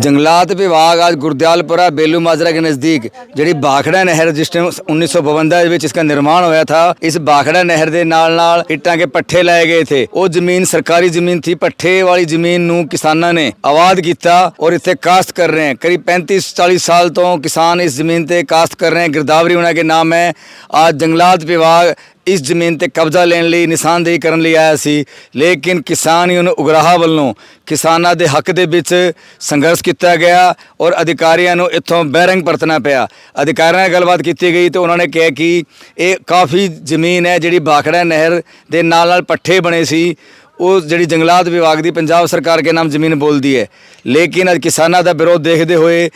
ਜੰਗਲਾਤ ਵਿਭਾਗ आज गुरदयालपुरा बेलू माजरा के नज़दीक ਜਿਹੜੀ ਬਾਖੜਾ ਨਹਿਰ ਜਿਸ ਟਾਈਮ 1952 ਵਿੱਚ ਇਸ ਦਾ ਨਿਰਮਾਣ ਹੋਇਆ ਥਾ, ਇਸ ਬਾਖੜਾ ਨਹਿਰ ਦੇ ਨਾਲ ਨਾਲ ਇੱਟਾਂ ਕੇ ਪੱਠੇ ਲਾਏ ਗਏ ਥੇ। ਉਹ ਜ਼ਮੀਨ ਸਰਕਾਰੀ ਜ਼ਮੀਨ ਥੀ, ਪੱਠੇ ਵਾਲੀ ਜ਼ਮੀਨ ਨੂੰ ਕਿਸਾਨਾਂ ਨੇ ਆਬਾਦ ਕੀਤਾ ਔਰ ਇੱਥੇ ਕਾਸ਼ਤ ਕਰ ਰਹੇ ਹਨ ਕਰੀਬ 35 40 ਸਾਲ ਤੋਂ ਕਿਸਾਨ ਇਸ ਜ਼ਮੀਨ ਤੇ ਕਾਸ਼ਤ ਕਰ ਰਹੇ ਹਨ ਗਿਰਦਾਵਰੀ ਉਹਨਾਂ ਕੇ ਨਾਮ ਹੈ। आज ਜੰਗਲਾਤ ਵਿਭਾਗ ਇਸ ਜ਼ਮੀਨ ਤੇ ਕਬਜ਼ਾ ਲੈਣ ਲਈ, ਨਿਸ਼ਾਨਦੇਹੀ ਕਰਨ ਲਈ ਆਇਆ ਸੀ। ਲੇਕਿਨ ਕਿਸਾਨ ਯੂਨੀਅਨ ਉਗਰਾਹਾ ਵੱਲੋਂ ਕਿਸਾਨਾਂ ਦੇ ਹੱਕ ਦੇ ਵਿੱਚ ਸੰਘਰਸ਼ ਕੀਤਾ ਗਿਆ ਔਰ ਅਧਿਕਾਰੀਆਂ ਨੂੰ ਇੱਥੋਂ ਬਹਿਰੰਗ ਪਰਤਣਾ ਪਿਆ। ਅਧਿਕਾਰੀਆਂ ਨਾਲ ਗੱਲਬਾਤ ਕੀਤੀ ਗਈ ਤੇ ਉਹਨਾਂ ਨੇ ਕਿਹਾ ਕਿ ਇਹ ਕਾਫੀ ਜ਼ਮੀਨ ਹੈ ਜਿਹੜੀ ਬਾਖੜਾ ਨਹਿਰ ਦੇ ਨਾਲ ਨਾਲ ਪੱਠੇ ਬਣੇ ਸੀ। ਉਹ ਜਿਹੜੀ ਜੰਗਲਾਤ ਵਿਭਾਗ ਦੀ ਪੰਜਾਬ ਸਰਕਾਰ ਕੇ ਨਾਮ ਜ਼ਮੀਨ ਬੋਲਦੀ ਹੈ। ਲੇਕਿਨ ਅੱਜ ਕਿਸਾਨਾਂ ਦਾ ਵਿਰੋਧ ਦੇਖਦੇ ਹੋਏ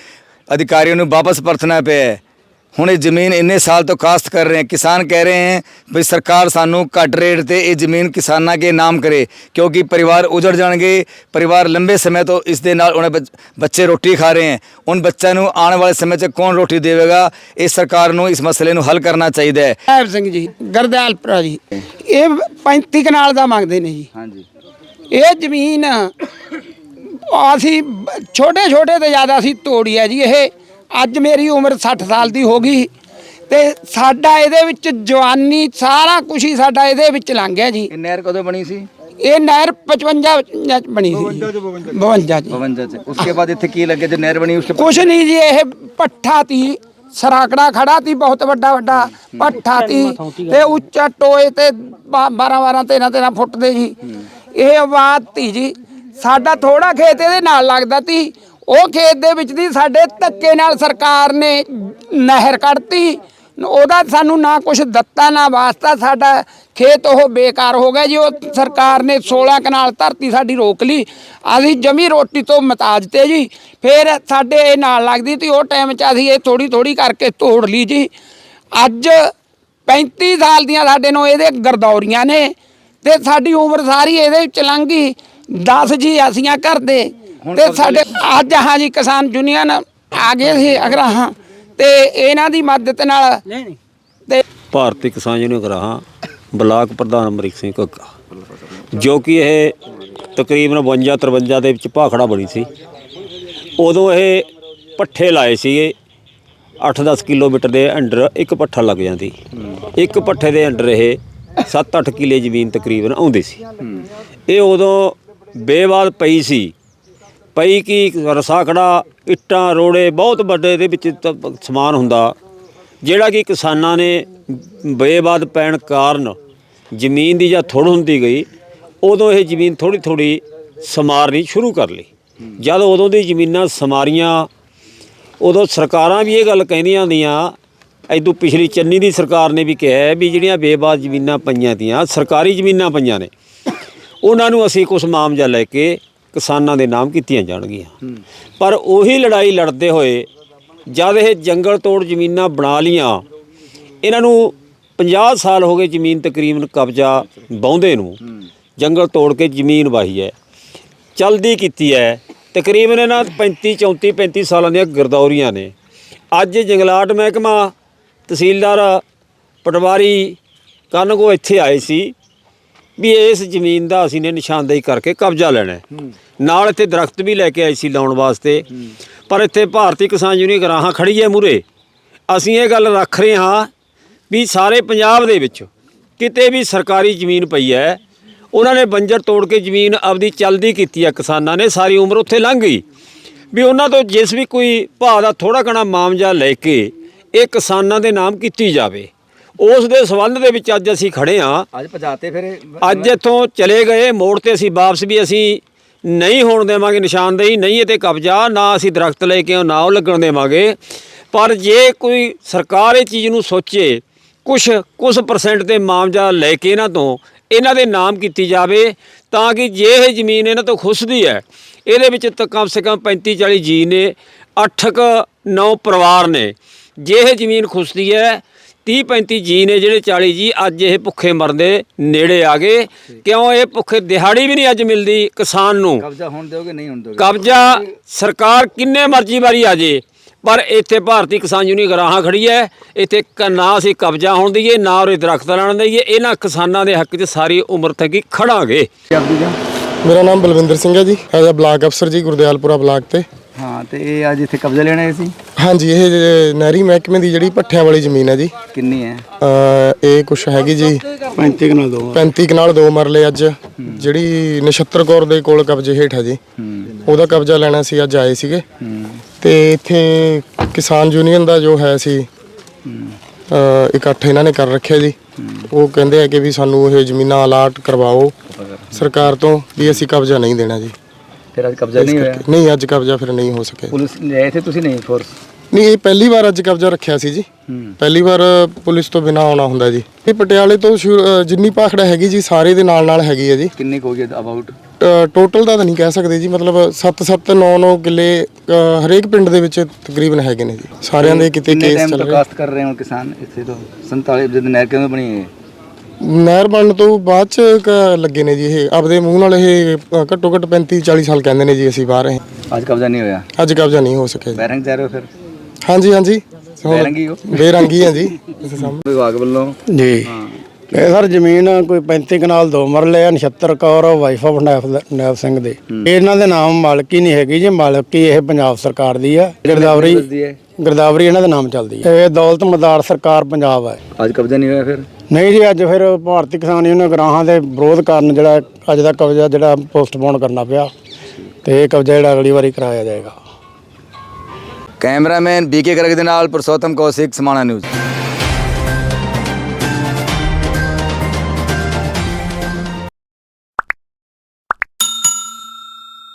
ਅਧਿਕਾਰੀਆਂ ਨੂੰ ਵਾਪਸ ਪਰਤਣਾ ਪਿਆ ਹੁਣ ਇਹ ਜ਼ਮੀਨ ਇੰਨੇ ਸਾਲ ਤੋਂ ਕਾਸ਼ਤ ਕਰ ਰਹੇ ਹਨ ਕਿਸਾਨ ਕਹਿ ਰਹੇ ਹਨ ਵੀ ਸਰਕਾਰ ਸਾਨੂੰ ਘੱਟ ਰੇਟ ਤੇ ਇਹ ਜ਼ਮੀਨ ਕਿਸਾਨਾਂ ਕੇ ਨਾਮ ਕਰੇ ਕਿਉਂਕਿ ਪਰਿਵਾਰ ਉਜੜ ਜਾਣਗੇ ਪਰਿਵਾਰ ਲੰਬੇ ਸਮੇਂ ਤੋਂ ਇਸ ਦੇ ਨਾਲ ਉਹਨਾਂ ਬੱਚ- ਰੋਟੀ ਖਾ ਰਹੇ ਹਨ ਉਨ ਬੱਚਿਆਂ ਨੂੰ ਆਉਣ ਵਾਲੇ ਸਮੇਂ 'ਚ ਕੌਣ ਰੋਟੀ ਦੇਵੇਗਾ? ਇਹ ਸਰਕਾਰ ਨੂੰ ਇਸ ਮਸਲੇ ਨੂੰ ਹੱਲ ਕਰਨਾ ਚਾਹੀਦਾ ਹੈ। ਸਾਹਿਬ ਸਿੰਘ ਜੀ ਗਰਦਿਆਲਪੁਰਾ ਜੀ ਇਹ 35 ਕਨਾਲ ਦਾ ਮੰਗਦੇ ਨੇ ਜੀ। ਹਾਂਜੀ। ਇਹ ਜ਼ਮੀਨ ਅਸੀਂ ਛੋਟੇ ਛੋਟੇ ਤੇ ਜ਼ਿਆਦਾ ਅਸੀਂ ਤੋੜੀ ਹੈ ਜੀ ਇਹ ਅੱਜ ਮੇਰੀ ਉਮਰ 60 ਸਾਲ ਦੀ ਹੋ ਗਈ ਤੇ ਸਾਡਾ ਇਹਦੇ ਵਿੱਚ ਜਵਾਨੀ ਸਾਰਾ ਕੁਝ ਹੀ ਸਾਡਾ ਇਹਦੇ ਵਿੱਚ ਲੰਘ ਗਿਆ ਜੀ। ਇਹ ਨਹਿਰ ਕਦੋਂ ਬਣੀ ਸੀ? ਇਹ ਨਹਿਰ 55 ਚ ਬਣੀ ਸੀ। 52 ਜੀ 52 ਚ। ਉਸਕੇ ਬਾਅਦ ਇੱਥੇ ਕੀ ਲੱਗੇ ਜੇ ਨਹਿਰ ਬਣੀ ਉਸਕੇ ਕੁਛ ਨਹੀਂ ਜੀ ਇਹ ਪੱਠਾ ਤੀ ਸਰਾਕੜਾ ਖੜਾ ਤੀ ਬਹੁਤ ਵੱਡਾ ਵੱਡਾ ਪੱਠਾ ਤੀ ਤੇ ਉੱਚਾ ਟੋਏ ਤੇ 12 12 13 13 ਫੁੱਟ ਦੇ ਜੀ। ਇਹ ਆਬਾਦ ਤੀ ਜੀ। ਸਾਡਾ ਥੋੜਾ ਖੇਤ ਇਹਦੇ ਨਾਲ ਲੱਗਦਾ ਤੀ। ਉਹ ਖੇਤ ਦੇ ਵਿੱਚ ਦੀ ਸਾਡੇ ਧੱਕੇ ਨਾਲ ਸਰਕਾਰ ਨੇ ਨਹਿਰ ਕੱਢਤੀ। ਉਹਦਾ ਸਾਨੂੰ ਨਾ ਕੁਝ ਦਿੱਤਾ, ਨਾ ਵਾਸਤਾ। ਸਾਡਾ ਖੇਤ ਉਹ ਬੇਕਾਰ ਹੋ ਗਿਆ ਜੀ। ਉਹ ਸਰਕਾਰ ਨੇ 16 ਕਨਾਲ ਧਰਤੀ ਸਾਡੀ ਰੋਕ ਲਈ। ਅਸੀਂ ਜਮੀ ਰੋਟੀ ਤੋਂ ਮਤਾਜ ਤੇ ਜੀ। ਫਿਰ ਸਾਡੇ ਇਹ ਨਾਲ ਲੱਗਦੀ ਤੀ ਉਹ ਟਾਈਮ 'ਚ ਅਸੀਂ ਇਹ ਥੋੜੀ ਥੋੜੀ ਕਰਕੇ ਤੋੜ ਲਈ ਜੀ। ਅੱਜ 35 ਸਾਲ ਦੀਆਂ ਸਾਡੇ ਨੂੰ ਇਹਦੇ ਗਰਦੌਰੀਆਂ ਨੇ ਤੇ ਸਾਡੀ ਉਮਰ ਸਾਰੀ ਇਹਦੇ ਵਿੱਚ ਲੰਘ ਗਈ। 10 ਜੀ ਅਸੀਂ ਘਰ ਦੇ। ਤੇ ਸਾਡੇ ਅੱਜ ਹਾਂ ਜੀ ਕਿਸਾਨ ਯੂਨੀਅਨ ਆ ਗਏ ਸੀ ਅਗਰਾਹਾਂ ਤੇ ਇਹਨਾਂ ਦੀ ਮਦਦ ਨਾਲ ਤੇ ਭਾਰਤੀ ਕਿਸਾਨ ਯੂਨੀਅਨ ਗਰਾਹਾਂ ਬਲਾਕ ਪ੍ਰਧਾਨ ਅਮਰੀਕ ਸਿੰਘ ਘੱਗਾ ਜੋ ਕਿ ਇਹ ਤਕਰੀਬਨ 52 53 ਦੇ ਵਿੱਚ ਭਾਖੜਾ ਬਣੀ ਸੀ। ਉਦੋਂ ਇਹ ਪੱਠੇ ਲਾਏ ਸੀਗੇ 8-10 ਕਿਲੋਮੀਟਰ ਦੇ ਅੰਡਰ ਇੱਕ ਪੱਠਾ ਲੱਗ ਜਾਂਦੀ। ਇੱਕ ਪੱਠੇ ਦੇ ਅੰਡਰ ਇਹ 7-8 ਕਿਲੇ ਜ਼ਮੀਨ ਤਕਰੀਬਨ ਆਉਂਦੀ ਸੀ। ਇਹ ਉਦੋਂ ਬੇਵਾਦ ਪਈ ਸੀ ਪਈ ਕੀ ਰਸਾਖੜਾ ਇੱਟਾਂ, ਰੋੜੇ, ਬਹੁਤ ਵੱਡੇ ਇਹਦੇ ਵਿੱਚ ਤਾਂ ਸਮਾਨ ਹੁੰਦਾ। ਜਿਹੜਾ ਕਿ ਕਿਸਾਨਾਂ ਨੇ ਬੇਬਾਦ ਪੈਣ ਕਾਰਨ ਜ਼ਮੀਨ ਦੀ ਜਾਂ ਥੋੜ ਹੁੰਦੀ ਗਈ, ਉਦੋਂ ਇਹ ਜ਼ਮੀਨ ਥੋੜੀ ਥੋੜੀ ਸਮਾਰਨੀ ਸ਼ੁਰੂ ਕਰ ਲਈ। ਜਦ ਉਦੋਂ ਦੀ ਜ਼ਮੀਨਾਂ ਸਮਾਰੀਆਂ, ਉਦੋਂ ਸਰਕਾਰਾਂ ਵੀ ਇਹ ਗੱਲ ਕਹਿੰਦੀਆਂ ਹੁੰਦੀਆਂ ਐਦੋਂ ਪਿਛਲੀ ਚੰਨੀ ਦੀ ਸਰਕਾਰ ਨੇ ਵੀ ਕਿਹਾ ਵੀ ਜਿਹੜੀਆਂ ਬੇਬਾਦ ਜ਼ਮੀਨਾਂ ਪਈਆਂ ਤੀਆਂ, ਸਰਕਾਰੀ ਜ਼ਮੀਨਾਂ ਪਈਆਂ ਨੇ, ਉਹਨਾਂ ਨੂੰ ਅਸੀਂ ਕੁਝ ਮਾਮਜਾ ਲੈ ਕੇ ਕਿਸਾਨਾਂ ਦੇ ਨਾਮ ਕੀਤੀਆਂ ਜਾਣਗੀਆਂ। ਪਰ ਉਹੀ ਲੜਾਈ ਲੜਦੇ ਹੋਏ ਜਦ ਇਹ ਜੰਗਲ ਤੋੜ ਜ਼ਮੀਨਾਂ ਬਣਾ ਲੀਆਂ ਇਹਨਾਂ ਨੂੰ 50 ਸਾਲ ਹੋ ਗਏ ਜ਼ਮੀਨ ਤਕਰੀਬਨ ਕਬਜ਼ਾ ਬਾਉਂਦੇ ਨੂੰ। ਜੰਗਲ ਤੋੜ ਕੇ ਜ਼ਮੀਨ ਵਾਹੀ ਹੈ। ਚਲਦੀ ਕੀਤੀ ਹੈ। ਤਕਰੀਬਨ ਇਹਨਾਂ 35 34 35 ਸਾਲਾਂ ਦੀਆਂ ਗਰਦੌਰੀਆਂ ਨੇ। ਅੱਜ ਜੰਗਲਾਟ ਮਹਿਕਮਾ ਤਹਿਸੀਲਦਾਰ ਪਟਵਾਰੀ ਕਾਨਗੋ ਇੱਥੇ ਆਏ ਸੀ। ਵੀ ਇਸ ਜ਼ਮੀਨ ਦਾ ਅਸੀਂ ਨੇ ਨਿਸ਼ਾਨਦੇਹੀ ਕਰਕੇ ਕਬਜ਼ਾ ਲੈਣਾ ਹੈ। ਨਾਲ ਇੱਥੇ ਦਰਖਤ ਵੀ ਲੈ ਕੇ ਆਏ ਸੀ ਲਾਉਣ ਵਾਸਤੇ। ਪਰ ਇੱਥੇ ਭਾਰਤੀ ਕਿਸਾਨ ਯੂਨੀਅਨ ਗਰਾਹਾਂ ਖੜੀ ਹੈ ਮੂਰੇ। ਅਸੀਂ ਇਹ ਗੱਲ ਰੱਖ ਰਹੇ ਹਾਂ ਵੀ ਸਾਰੇ ਪੰਜਾਬ ਦੇ ਵਿੱਚ ਕਿਤੇ ਵੀ ਸਰਕਾਰੀ ਜ਼ਮੀਨ ਪਈ ਹੈ ਉਹਨਾਂ ਨੇ ਬੰਜਰ ਤੋੜ ਕੇ ਜ਼ਮੀਨ ਆਪਦੀ ਚਲਦੀ ਕੀਤੀ ਹੈ ਕਿਸਾਨਾਂ ਨੇ ਸਾਰੀ ਉਮਰ ਉੱਥੇ ਲੰਘ ਗਈ। ਵੀ ਉਹਨਾਂ ਤੋਂ ਜਿਸ ਵੀ ਕੋਈ ਭਾਅ ਦਾ ਥੋੜਾ ਘਣਾ ਮਾਮਜਾ ਲੈ ਕੇ ਇਹ ਕਿਸਾਨਾਂ ਦੇ ਨਾਮ ਕੀਤੀ ਜਾਵੇ। ਉਸ ਦੇ ਸਬੰਧ ਦੇ ਵਿੱਚ ਅੱਜ ਅਸੀਂ ਖੜੇ ਹਾਂ। ਅੱਜ ਭਜਾਤੇ ਫਿਰ ਅੱਜ ਇੱਥੋਂ ਚਲੇ ਗਏ ਮੋੜ ਤੇ ਅਸੀਂ ਵਾਪਸ ਵੀ ਅਸੀਂ ਨਹੀਂ ਹੋਣ ਦੇਵਾਂਗੇ ਨਿਸ਼ਾਨਦੇਹੀ ਨਹੀਂ ਇਹ ਤੇ ਕਬਜ਼ਾ ਨਾ ਅਸੀਂ ਦਰਖਤ ਲੈ ਕੇ ਨਾ ਉਹ ਲੱਗਣ ਦੇਵਾਂਗੇ। ਪਰ ਜੇ ਕੋਈ ਸਰਕਾਰ ਇਹ ਚੀਜ਼ ਨੂੰ ਸੋਚੇ ਕੁਝ ਕੁਝ ਪਰਸੈਂਟ ਤੇ ਮਾਮਜਾ ਲੈ ਕੇ ਇਹਨਾਂ ਤੋਂ ਇਹਨਾਂ ਦੇ ਨਾਮ ਕੀਤੀ ਜਾਵੇ ਤਾਂ ਕਿ ਜੇ ਇਹ ਜ਼ਮੀਨ ਇਹਨਾਂ ਤੋਂ ਖੁੱਸਦੀ ਹੈ ਇਹਦੇ ਵਿੱਚ ਤਾਂ ਕਮ ਸੇ ਕਮ 35 40 ਜੀ ਨੇ 8 ਕ 9 ਪਰਿਵਾਰ ਨੇ। ਜੇ ਇਹ ਜ਼ਮੀਨ ਖੁੱਸਦੀ ਹੈ 30 35 ਜੀ ਨੇ ਜਿਹੜੇ 40 ਜੀ ਅੱਜ ਇਹ ਭੁੱਖੇ ਮਰਨ ਦੇ ਨੇੜੇ ਆ ਗਏ। ਕਿਉਂ ਇਹ ਭੁੱਖੇ ਦਿਹਾੜੀ ਵੀ ਨਹੀਂ ਅੱਜ ਮਿਲਦੀ ਕਿਸਾਨ ਨੂੰ? ਕਬਜ਼ਾ ਹੋਣ ਦਿਓਗੇ ਨਹੀਂ ਹੋਣ ਦਿਓਗੇ? ਕਬਜ਼ਾ ਸਰਕਾਰ ਕਿੰਨੇ ਮਰਜ਼ੀ ਵਾਰੀ ਆ ਜੇ ਪਰ ਇੱਥੇ ਭਾਰਤੀ ਕਿਸਾਨ ਯੂਨੀਅਨ ਗਰਾਹਾਂ ਖੜੀ ਹੈ। ਇੱਥੇ ਨਾ ਅਸੀਂ ਕਬਜ਼ਾ ਹੋਣ ਦਈਏ ਨਾ ਉਰੇ ਦਰਖਤ ਲਾਉਣ ਦਈਏ। ਇਹਨਾਂ ਕਿਸਾਨਾਂ ਦੇ ਹੱਕ 'ਚ ਸਾਰੀ ਉਮਰ ਤੱਕ ਹੀ ਖੜਾਂਗੇ। ਮੇਰਾ ਨਾਮ ਬਲਵਿੰਦਰ ਸਿੰਘ ਹੈ ਜੀ। ਐਜ਼ ਅ ਬਲਾਕ ਅਫਸਰ ਜੀ ਗੁਰਦਿਆਲਪੁਰਾ ਬਲਾਕ ਤੇ। ਹਾਂ ਤੇ ਇਹ ਅੱਜ ਇੱਥੇ ਕਬਜ਼ਾ ਲੈਣਾ ਸੀ? ਹਾਂਜੀ ਇਹ ਨਹਿਰੀ ਮਹਿਕਮੇ ਦੀ ਜਿਹੜੀ ਪੱਠਿਆਂ ਵਾਲੀ ਜ਼ਮੀਨ ਹੈ ਜੀ। ਕਿੰਨੀ ਹੈ? ਅ, ਇਹ ਕੁਛ ਹੈਗੀ ਜੀ। 35 ਕਨਾਲ ਦੋ 35 ਕਨਾਲ ਦੋ ਮਰਲੇ ਅੱਜ। ਜਿਹੜੀ ਨਛੱਤਰ ਕੌਰ ਦੇ ਕੋਲ ਕਬਜ਼ੇ ਹੇਠ ਹੈ ਜੀ। ਉਹਦਾ ਕਬਜ਼ਾ ਲੈਣਾ ਸੀ ਅੱਜ ਆਏ ਸੀਗੇ। ਤੇ ਇੱਥੇ ਕਿਸਾਨ ਯੂਨੀਅਨ ਦਾ ਜੋ ਹੈ ਸੀ ਅ, ਇਕੱਠ ਇਹਨਾਂ ਨੇ ਕਰ ਰੱਖਿਆ ਜੀ। ਉਹ ਕਹਿੰਦੇ ਆ ਕਿ ਵੀ ਸਾਨੂੰ ਇਹ ਜ਼ਮੀਨਾਂ ਅਲਾਟ ਕਰਵਾਓ। ਸਰਕਾਰ ਤੋਂ ਵੀ ਅਸੀਂ ਕਬਜ਼ਾ ਨਹੀਂ ਦੇਣਾ ਜੀ। ਫਿਰ ਅੱਜ ਕਬਜ਼ਾ ਨਹੀਂ ਹੋਇਆ? ਨਹੀਂ ਅੱਜ ਕਬਜ਼ਾ ਫਿਰ ਨਹੀਂ ਹੋ ਸਕਿਆ ਪੁਲਿਸ ਲਿਆਏ ਥੇ ਤੁਸੀਂ ਨਹੀਂ ਫੋਰਸ ਨਹੀਂ ਇਹ ਪਹਿਲੀ ਵਾਰ ਅੱਜ ਕਬਜ਼ਾ ਰੱਖਿਆ ਸੀ ਜੀ। ਪਹਿਲੀ ਵਾਰ ਪੁਲਿਸ ਤੋਂ ਬਿਨਾ ਆਉਣਾ ਹੁੰਦਾ ਜੀ। ਇਹ ਪਟਿਆਲੇ ਤੋਂ ਜਿੰਨੀ ਪਾਖੜਾ ਹੈਗੀ ਜੀ ਸਾਰੇ ਦੇ ਨਾਲ ਨਾਲ ਹੈਗੀ ਹੈ ਜੀ। ਕਿੰਨੇ ਕੋ ਗਿਆ ਅਬਾਊਟ ਟੋਟਲ ਦਾ ਤਾਂ ਨਹੀਂ ਕਹਿ ਸਕਦੇ ਜੀ ਮਤਲਬ 7-7 9-9 ਕਿੱਲੇ ਹਰੇਕ ਪਿੰਡ ਦੇ ਵਿੱਚ ਤਕਰੀਬਨ ਹੈਗੇ ਨੇ ਜੀ। ਸਾਰਿਆਂ ਦੇ ਕਿਤੇ ਕਿੰਨੇ ਕੇਸ ਟਾਈਮ ਚੱਲ ਤੋਂ ਰਹੇ। ਕਾਸਤ ਕਰ ਰਹੇ ਹੋ ਕਿਸਾਨ ਇੱਥੇ ਤੋਂ? 47 ਜਦ ਨਹਿਰ ਕਿਵੇਂ ਬਣੀ ਹੈ? ਨਹਿਰ ਬਣਨ ਤੋਂ ਬਾਅਦ ਚ ਕ- ਲੱਗੇ ਨੇ ਜੀ ਇਹ। ਆਪਦੇ ਮੂੰਹ ਨਾਲ ਇਹ ਅ, ਘੱਟੋ ਘੱਟ 35-40 ਸਾਲ ਕਹਿੰਦੇ ਨੇ ਜੀ ਅਸੀਂ ਬਾਹਰ ਰਹੇ। ਅੱਜ ਕਬਜ਼ਾ ਨਹੀਂ ਹੋਇਆ? ਅੱਜ ਕਬਜ਼ਾ ਨਹੀਂ ਹੋ ਸਕਿਆ ਜੀ। ਬੈਰੰਗ ਜਾ ਰਹੇ ਹੋ ਫਿਰ? ਹਾਂਜੀ ਹਾਂਜੀ। ਹੁਣ ਬੇਰੰਗੀ ਹੋ? ਬੇਰੰਗੀ ਹੈ ਜੀ। ਇਸ ਸਾਹਮਣੇ ਵਿਭਾਗ ਵੱਲੋਂ? ਜੀ। ਇਹ ਸਰ ਜ਼ਮੀਨ ਕੋਈ 35 ਕਨਾਲ ਦੋ ਮਰਲੇ ਆ ਨਛੱਤਰ ਕੌਰ ਵਾਈਫ ਆਫ ਨੈਬ ਸਿੰਘ ਦੇ। ਇਹਨਾਂ ਦੇ ਨਾਮ ਮਾਲਕੀ ਨਹੀਂ ਹੈਗੀ ਜੀ ਮਾਲਕੀ ਇਹ ਪੰਜਾਬ ਸਰਕਾਰ ਦੀ ਆ। ਗਿਰਦਾਵਰੀ ਦੀ ਹੈ? ਗਿਰਦਾਵਰੀ ਇਹਨਾਂ ਦੇ ਨਾਮ ਚੱਲਦੀ ਹੈ ਇਹ ਦੌਲਤ ਮਦਾਰ ਸਰਕਾਰ ਪੰਜਾਬ ਹੈ ਅੱਜ ਕਬਜ਼ਾ ਨਹੀਂ ਹੋਇਆ ਫਿਰ? ਨਹੀਂ ਜੀ, ਅੱਜ ਫਿਰ ਭਾਰਤੀ ਕਿਸਾਨ ਯੂਨੀਅਨ ਗਰਾਹਾਂ ਦੇ ਵਿਰੋਧ ਕਾਰਨ ਜਿਹੜਾ ਅੱਜ ਦਾ ਕਬਜ਼ਾ ਜਿਹੜਾ ਪੋਸਟਪੋਨ ਕਰਨਾ ਪਿਆ ਤੇ ਇਹ ਕਬਜ਼ਾ ਜਿਹੜਾ ਅਗਲੀ ਵਾਰੀ ਕਰਾਇਆ ਜਾਏਗਾ। ਕੈਮਰਾਮੈਨ ਬੀਕੇ ਗਰਗ ਦੇ ਨਾਲ ਪੁਰਸ਼ੋਤਮ ਕੌਸ਼ਿਕ, ਸਮਾਣਾ ਨਿਊਜ਼।